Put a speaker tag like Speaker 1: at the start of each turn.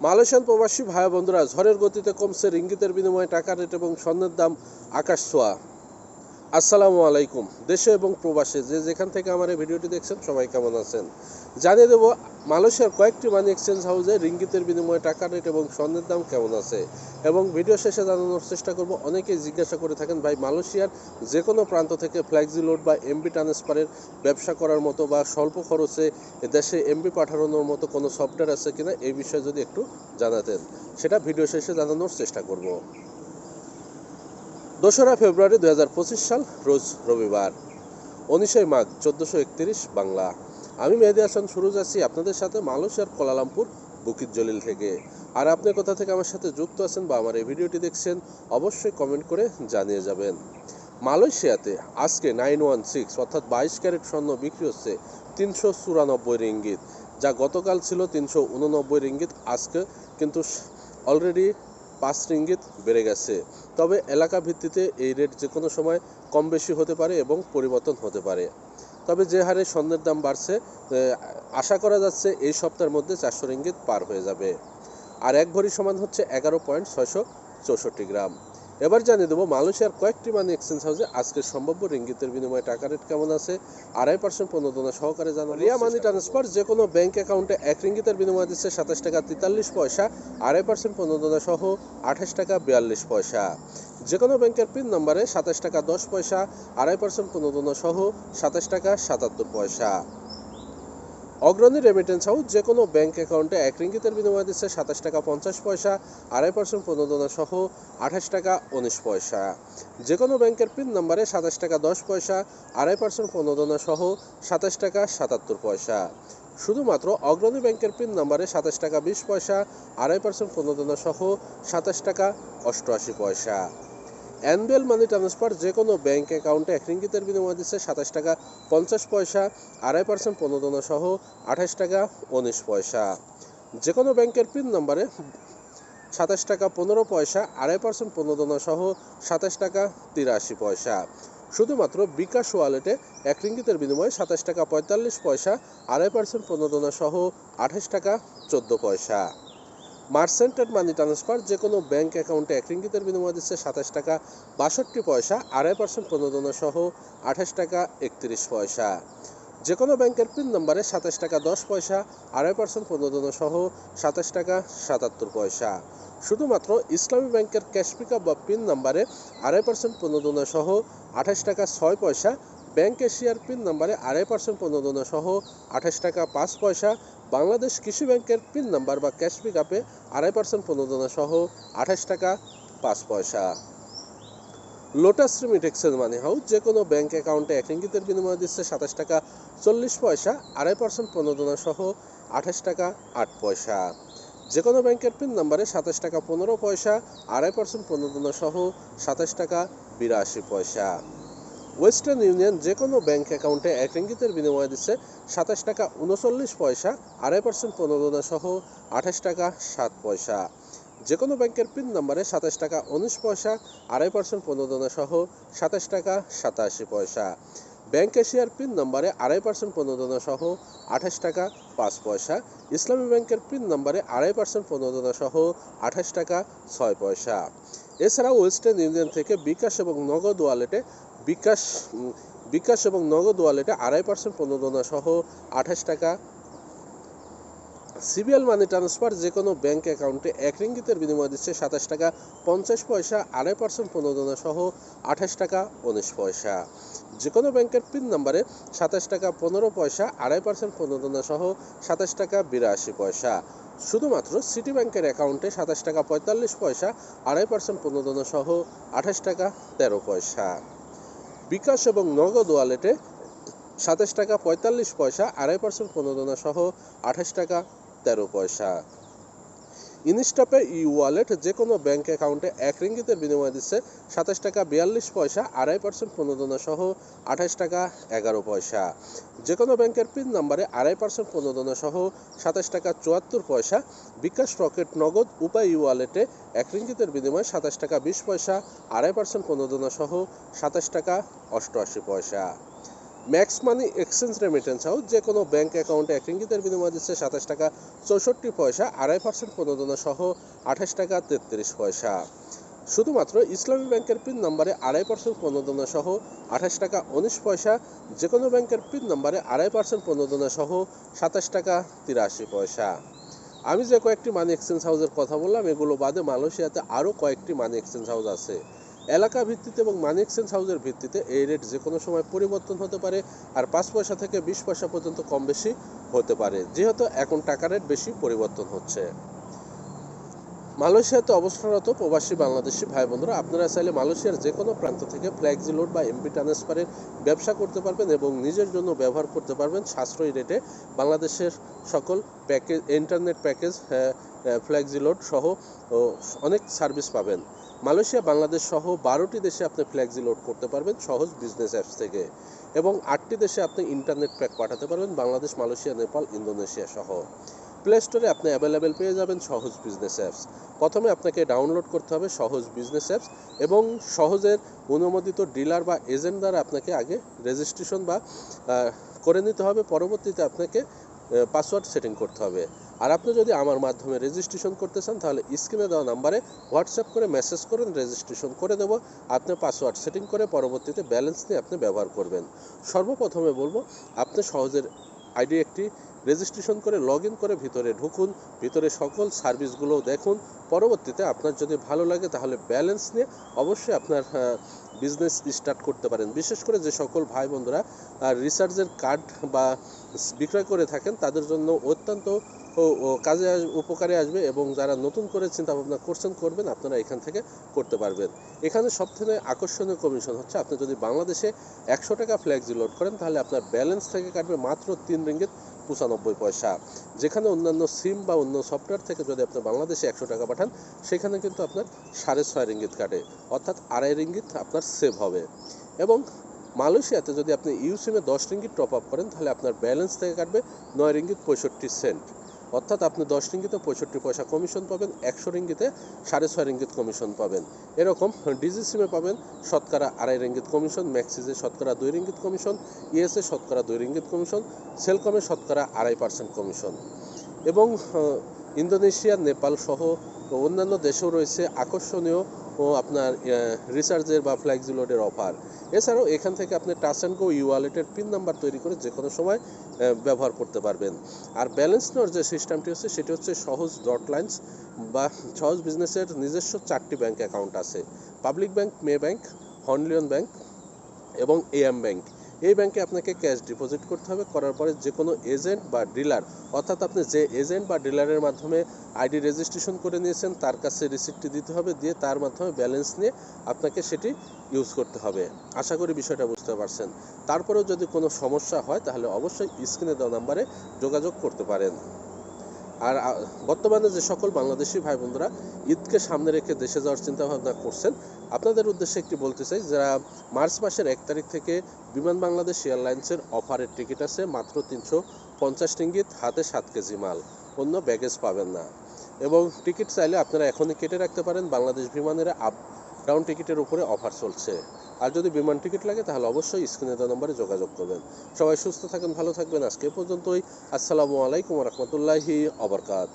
Speaker 1: Malaysian প্রবাসী ভাই বন্ধুরা, ঝড়ের গতিতে কমছে রিঙ্গিতের বিনিময়ে টাকা রেট এবং স্বর্ণের দাম আকাশ ছোঁয়া। আসসালামু আলাইকুম। দেশে এবং প্রবাসে যে যেখান থেকে আমার এই ভিডিওটি দেখছেন, সবাই কেমন আছেন? জানিয়ে দেবো, মালয়েশিয়ার কয়েকটি মানি এক্সচেঞ্জ হাউসে রিঙ্গিতের বিনিময়ে টাকা রেট এবং স্বর্ণের দাম কেমন আছে? এবং ভিডিও শেষে জানানোর চেষ্টা করব, অনেকেই জিজ্ঞাসা করে থাকেন, ভাই, মালয়েশিয়ার যে কোনো প্রান্ত থেকে ফ্ল্যাক্সি লোড বা এমবি ট্রান্সফারের ব্যবসা করার মতো বা স্বল্প খরচে দেশে এমবি পাঠানোর মতো কোনো সফটওয়্যার আছে কিনা? এই বিষয়ে যদি একটু জানাতেন, সেটা ভিডিও শেষে জানানোর চেষ্টা করব। দোসরা ফেব্রুয়ারি দু হাজার পঁচিশ সাল, রোজ রবিবার। উনিশে মাঘ, চোদ্দোশো একত্রিশ বাংলা। আমি মেহেদি হাসান, সুরজ আছি আপনাদের সাথে মালয়েশিয়ার কোলালামপুর, বুকিত জলিল থেকে। আর আপনি কোথা থেকে আমার সাথে যুক্ত আছেন বা আমার এই ভিডিওটি দেখছেন, অবশ্যই কমেন্ট করে জানিয়ে যাবেন। মালয়েশিয়াতে আজকে নাইন ওয়ান সিক্স, অর্থাৎ বাইশ ক্যারেট স্বর্ণ বিক্রি হচ্ছে তিনশো চুরানব্বই রিঙ্গিত, যা গতকাল ছিল তিনশো উননব্বই রিঙ্গিত, আজকে কিন্তু অলরেডি পাঁচ রিঙ্গিত বেড়ে গেছে। তবে এলাকা ভিত্তিতে এই রেট যে কোনো সময় কম বেশি হতে পারে এবং পরিবর্তন হতে পারে। তবে যে হারে স্বর্ণের দাম বাড়ছে আশা করা যাচ্ছে এই সপ্তাহের মধ্যে চারশো রিঙ্গিত পার হয়ে যাবে। আর এক ভরি সমান হচ্ছে এগারো পয়েন্ট ছয়শো চৌষট্টি গ্রাম। এবার জানিয়ে দেবো মালয়েশিয়ার কয়েকটি মানি এক্সচেঞ্জ হাউসে আজকের সম্ভাব্য রিঙ্গিতের বিনিময়ে টাকা রেট কেমন আছে? আড়াই পার্সেন্ট প্রণোদনা সহকারে জানানো রিয়া মানি ট্রান্সফার যে কোনো ব্যাংক অ্যাকাউন্টে এক রিঙ্গিতের বিনিময় দিচ্ছে সাতাশ টাকা তেতাল্লিশ পয়সা আড়াই পার্সেন্ট প্রণোদনা সহ আঠাশ টাকা বিয়াল্লিশ পয়সা। যে কোনো ব্যাংকের পিন নম্বরে সাতাশ টাকা দশ পয়সা আড়াই পার্সেন্ট প্রণোদনা সহ সাতাশ টাকা সাতাত্তর পয়সা। অগ্রণী রেমিটেন্স হাউস যে কোনো ব্যাংক অ্যাকাউন্টে এক রিঙ্গিতের বিনিময় দিচ্ছে সাতাশ টাকা পঞ্চাশ পয়সা, আড়াই পার্সেন্ট প্রণোদনা সহ আঠাশ টাকা উনিশ পয়সা। যে কোনো ব্যাংকের পিন নম্বরে সাতাশ টাকা দশ পয়সা, আড়াই পার্সেন্ট প্রণোদনা সহ সাতাশ টাকা সাতাত্তর পয়সা। শুধুমাত্র অগ্রণী ব্যাংকের পিন নম্বরে সাতাশ টাকা বিশ পয়সা, আড়াই পার্সেন্ট প্রণোদনা সহ সাতাশ টাকা অষ্টআশি পয়সা। অ্যানুয়াল মানি ট্রান্সফার যে কোনো ব্যাঙ্ক অ্যাকাউন্টে এক রিঙ্গিতের বিনিময় দিচ্ছে সাতাশ টাকা, পঞ্চাশ পয়সা, আড়াই পার্সেন্ট প্রণোদনা সহ আঠাশ টাকা, উনিশ পয়সা। যে কোনো ব্যাংকের পিন নম্বরে সাতাশ টাকা, পনেরো পয়সা, আড়াই পার্সেন্ট প্রণোদনা সহ সাতাশ টাকা, তিরাশি পয়সা। শুধুমাত্র বিকাশ ওয়ালেটে এক রিঙ্গিতের বিনিময়ে সাতাশ টাকা, পঁয়তাল্লিশ পয়সা, আড়াই পার্সেন্ট প্রণোদনা সহ আঠাশ টাকা, চোদ্দ পয়সা। মার্সেন্টেড মানি ট্রান্সফার যে কোনো ব্যাংক অ্যাকাউন্টে এক রিঙ্গিতের বিনিময় দিচ্ছে সাতাশ টাকা বাষট্টি পয়সা, আড়াই পার্সেন্ট প্রণোদনা সহ আঠাশ টাকা একত্রিশ পয়সা। যে কোনো ব্যাংকের পিন নম্বরে সাতাশ টাকা দশ পয়সা, আড়াই পার্সেন্ট প্রণোদনা সহ সাতাশ টাকা সাতাত্তর পয়সা। শুধুমাত্র ইসলামী ব্যাংকের ক্যাশ পিকআপ বা পিন নম্বরে আড়াই পার্সেন্ট প্রণোদনা সহ আঠাশ টাকা ছয় পয়সা ব্যাংক এশিয়ার পিন নাম্বারে আড়াই পার্সেন্ট প্রণোদনা সহ আঠাশ টাকা পাঁচ পয়সা বাংলাদেশ কৃষি ব্যাংকের পিন নাম্বার বা ক্যাশ পিকআপে আড়াই পার্সেন্ট প্রণোদনা সহ আঠাশ টাকা পাঁচ পয়সা। Lotus remit exchange money house যে কোনো ব্যাংক অ্যাকাউন্টে এক রিঙ্গিতের বিনিময় দিচ্ছে সাতাশ টাকা চল্লিশ পয়সা, আড়াই পার্সেন্ট প্রণোদনা সহ আঠাশ টাকা আট পয়সা। যে কোনো ব্যাংকের পিন নাম্বারে সাতাশ টাকা পনেরো পয়সা, আড়াই পার্সেন্ট প্রণোদনা সহ সাতাশ টাকা বিরাশি পয়সা। ওয়েস্টার্ন ইউনিয়ন যে কোনো ব্যাংক অ্যাকাউন্টে এক ইঙ্গিতের বিনিময়ে দিচ্ছে সাতাশ টাকা উনচল্লিশ পয়সা, আড়াই পার্সেন্ট প্রণোদনা সহ আঠাশ টাকা সাত পয়সা। যে কোনো ব্যাংকের পিন নাম্বারে সাতাশ টাকা উনিশ পয়সা, আড়াই পার্সেন্ট প্রণোদনা সহ সাতাশ টাকা সাতাশি পয়সা। ব্যাংক এশিয়ার পিন নম্বরে আড়াই পার্সেন্ট প্রণোদনা সহ আঠাশ টাকা, পাঁচ পয়সা। ইসলামী ব্যাংকের পিন নম্বরে আড়াই পার্সেন্ট প্রণোদনা সহ আঠাশ টাকা, ছয় পয়সা। এছাড়াও ওয়েস্টার্ন ইউনিয়ন থেকে বিকাশ এবং নগদ ওয়ালেটে বিকাশ বিকাশ এবং নগদ ওয়ালেটে আড়াই পার্সেন্ট প্রণোদনা সহ আঠাশ টাকা সিবিএল মানি ট্রান্সফার যে কোনো ব্যাংক অ্যাকাউন্টে এক রিঙ্গিতের বিনিময় দিচ্ছে সাতাশ টাকা পঞ্চাশ পয়সা, আড়াই পার্সেন্ট প্রণোদনা সহ আঠাশ টাকা উনিশ পয়সা। যে কোনো ব্যাংকের পিন নাম্বারে সাতাশ টাকা পনেরো পয়সা, আড়াই পার্সেন্ট প্রণোদনা সহ সাতাশ টাকা বিরাশি পয়সা। শুধুমাত্র সিটি ব্যাংকের অ্যাকাউন্টে সাতাশ টাকা পঁয়তাল্লিশ পয়সা, আড়াই পার্সেন্ট প্রণোদনা সহ আঠাশ টাকা তেরো পয়সা। বিকাশ এবং নগদ ওয়ালেটে সাতাশ টাকা পঁয়তাল্লিশ পয়সা, আড়াই পার্সেন্ট প্রণোদনা সহ আঠাশ টাকা তেরো পয়সা। ইনস্টপে ই ওয়ালেট যে কোনো ব্যাংক অ্যাকাউন্টে এক রিঙ্গিতের বিনিময় দিচ্ছে সাতাশ টাকা বিয়াল্লিশ পয়সা, আড়াই পার্সেন্ট প্রণোদনা সহ আঠাশ টাকা এগারো পয়সা। যে কোনো ব্যাংকের পিন নাম্বারে আড়াই পার্সেন্ট প্রণোদনা সহ সাতাশ টাকা চুয়াত্তর পয়সা। বিকাশ রকেট নগদ উপায় ই ওয়ালেটে এক রিঙ্গিতের বিনিময়ে সাতাশ টাকা বিশ পয়সা, আড়াই পার্সেন্ট প্রণোদনা সহ সাতাশ টাকা অষ্টআশি পয়সা। Max money exchange remittance house, যে কোনো ব্যাংক অ্যাকাউন্টে এক রিঙ্গিতের বিনিময় দিচ্ছে সাতাশ টাকা চৌষট্টি পয়সা, আড়াই পার্সেন্ট প্রণোদনা সহ আঠাশ টাকা তেত্রিশ পয়সা। শুধুমাত্র ইসলামী ব্যাংকের পিন নম্বরে আড়াই পার্সেন্ট প্রণোদনা সহ আঠাশ টাকা উনিশ পয়সা, যে কোনো ব্যাংকের পিন নম্বরে আড়াই পার্সেন্ট প্রণোদনা সহ সাতাশ টাকা তিরাশি পয়সা। আমি যে কয়েকটি মানি এক্সচেঞ্জ হাউসের কথা বললাম, এগুলো বাদে মালয়েশিয়াতে আরও কয়েকটি মানি এক্সচেঞ্জ হাউস আছে। এলাকা ভিত্তিতে এবং মানি এক্সচেঞ্জ হাউসের ভিত্তিতে এই রেট যে কোনো সময় পরিবর্তন হতে পারে আর পাঁচ পয়সা থেকে বিশ পয়সা পর্যন্ত কম বেশি হতে পারে। যেহেতু এখন টাকা রেট বেশি পরিবর্তন হচ্ছে। মালয়েশিয়াতে অবস্থানরত প্রবাসী বাংলাদেশি ভাই বন্ধুরা আপনারা চাইলে মালয়েশিয়ার যে কোনো প্রান্ত থেকে ফ্ল্যাক্সি লোড বা এমপি ট্রান্সফারের ব্যবসা করতে পারবেন এবং নিজের জন্য ব্যবহার করতে পারবেন সাশ্রয়ী রেটে বাংলাদেশের সকল package internet package flexi load সহ অনেক সার্ভিস পাবেন। মালয়েশিয়া, বাংলাদেশ সহ বারোটি দেশে আপনি ফ্ল্যাক্সি লোড করতে পারবেন সহজ বিজনেস অ্যাপস থেকে। এবং আটটি দেশে আপনি ইন্টারনেট প্যাক পাঠাতে পারবেন বাংলাদেশ, মালয়েশিয়া, নেপাল, ইন্দোনেশিয়া সহ। প্লে স্টোরে আপনি অ্যাভেলেবেল পেয়ে যাবেন সহজ বিজনেস অ্যাপস। প্রথমে আপনাকে ডাউনলোড করতে হবে সহজ বিজনেস অ্যাপস এবং সহজের অনুমোদিত ডিলার বা এজেন্ট দ্বারা আপনাকে আগে রেজিস্ট্রেশন বা করে নিতে হবে। পরবর্তীতে আপনাকে পাসওয়ার্ড সেটিং করতে হবে। আর আপনি যদি আমার মাধ্যমে রেজিস্ট্রেশন করতে চান, তাহলে স্ক্রিনে দেওয়া নাম্বারে হোয়াটসঅ্যাপ করে মেসেজ করুন রেজিস্ট্রেশন করে দেবো। আপনি পাসওয়ার্ড সেটিং করে পরবর্তীতে ব্যালেন্স নিয়ে আপনি ব্যবহার করবেন। সর্বপ্রথমে বলব, আপনি সহজের আইডি একটি রেজিস্ট্রেশন করে লগ করে ভিতরে ঢুকুন, ভিতরে সকল সার্ভিসগুলো দেখুন। পরবর্তীতে আপনার যদি ভালো লাগে, তাহলে ব্যালেন্স নিয়ে অবশ্যই আপনার বিজনেস স্টার্ট করতে পারেন। বিশেষ করে যে সকল ভাই বন্ধুরা রিসার্চের কার্ড বা বিক্রয় করে থাকেন, তাদের জন্য অত্যন্ত কাজে উপকারে আসবে এবং যারা নতুন করে চিন্তা ভাবনা করছেন, করবেন, আপনারা এখান থেকে করতে পারবেন। এখানে সবথেকে আকর্ষণীয় কমিশন হচ্ছে, আপনি যদি বাংলাদেশে একশো টাকা ফ্ল্যাক্সি লোড করেন, তাহলে আপনার ব্যালেন্স থেকে কাটবে মাত্র তিন রিঙ্গিত পঁচানব্বই পয়সা। যেখানে অন্যান্য সিম বা অন্য সফটওয়্যার থেকে যদি আপনি বাংলাদেশে একশো টাকা পাঠান, সেখানে কিন্তু আপনার সাড়ে ছয় রিঙ্গিত কাটে, অর্থাৎ আড়াই রিঙ্গিত আপনার সেভ হবে। এবং মালয়েশিয়াতে যদি আপনি ইউ সিমে দশ রিঙ্গিত টপ আপ করেন, তাহলে আপনার ব্যালেন্স থেকে কাটবে নয় রিঙ্গিত পঁয়ষট্টি সেন্ট অর্থাৎ আপনি দশ রিঙ্গিতে পঁয়ষট্টি পয়সা কমিশন পাবেন, একশো রিঙ্গিতে সাড়ে ছয় রিঙ্গিত কমিশন পাবেন। এরকম ডিজি সিমে পাবেন শতকরা আড়াই রিঙ্গিত কমিশন ম্যাক্সিজে শতকরা দুই রিঙ্গিত কমিশন ইএসএ শতকরা দুই রিঙ্গিত কমিশন সেলকমে শতকরা আড়াই পার্সেন্ট কমিশন এবং ইন্দোনেশিয়া, নেপাল সহ অন্যান্য দেশেও রয়েছে আকর্ষণীয় ও আপনার রিচার্জের বা ফ্ল্যাক্সি লোডের অফার এছাড়াও এখান থেকে আপনি টাচ অ্যান্ড গো ই ওয়ালেটের পিন নাম্বার তৈরি করে যে কোনো সময় ব্যবহার করতে পারবেন। আর ব্যালেন্স নেওয়ার যে সিস্টেমটি হচ্ছে, সেটি হচ্ছে সহজ ডট লাইন্স বা সহজ বিজনেসের নিজস্ব চারটি ব্যাংক অ্যাকাউন্ট আছে। Public bank Maybank Hong Leong bank এবং এএম ব্যাংক এই ব্যাংকে আপনাকে ক্যাশ ডিপোজিট করতে হবে, করার পরে যে কোনো এজেন্ট বা ডিলার, অর্থাৎ আপনি যে এজেন্ট বা ডিলারের মাধ্যমে আইডি রেজিস্ট্রেশন করে নিয়েছেন, তার কাছে রিসিপ্টটি দিতে হবে, দিয়ে তার মাধ্যমে ব্যালেন্স নিয়ে আপনাকে সেটি ইউজ করতে হবে। আশা করি বিষয়টা বুঝতে পারছেন। তারপরেও যদি কোনো সমস্যা হয়, তাহলে অবশ্যই স্ক্রিনে দেওয়া নাম্বারে যোগাযোগ করতে পারেন। আর বর্তমানে যে সকল বাংলাদেশি ভাই বোনরা ঈদকে সামনে রেখে দেশে যাওয়ার চিন্তা ভাবনা করছেন, আপনাদের উদ্দেশ্যে একটি বলতে চাই, যারা মার্চ মাসের এক তারিখ থেকে বিমান বাংলাদেশ এয়ারলাইন্সের অফারের টিকিট আছে, মাত্র তিনশো পঞ্চাশ টিঙ্গিত, হাতে সাত কেজি মাল, অন্য ব্যাগেজ পাবেন না। এবং টিকিট চাইলে আপনারা এখনই কেটে রাখতে পারেন, বাংলাদেশ বিমানের আপ ডাউন টিকিটের উপরে অফার চলছে। আর যদি বিমান টিকিট লাগে, তাহলে অবশ্যই স্ক্রিনে দেওয়া নম্বরে যোগাযোগ করবেন। সবাই সুস্থ থাকেন, ভালো থাকবেন। আজকে পর্যন্তই। আসসালামু আলাইকুম রহমতুল্লাহি অবরকাত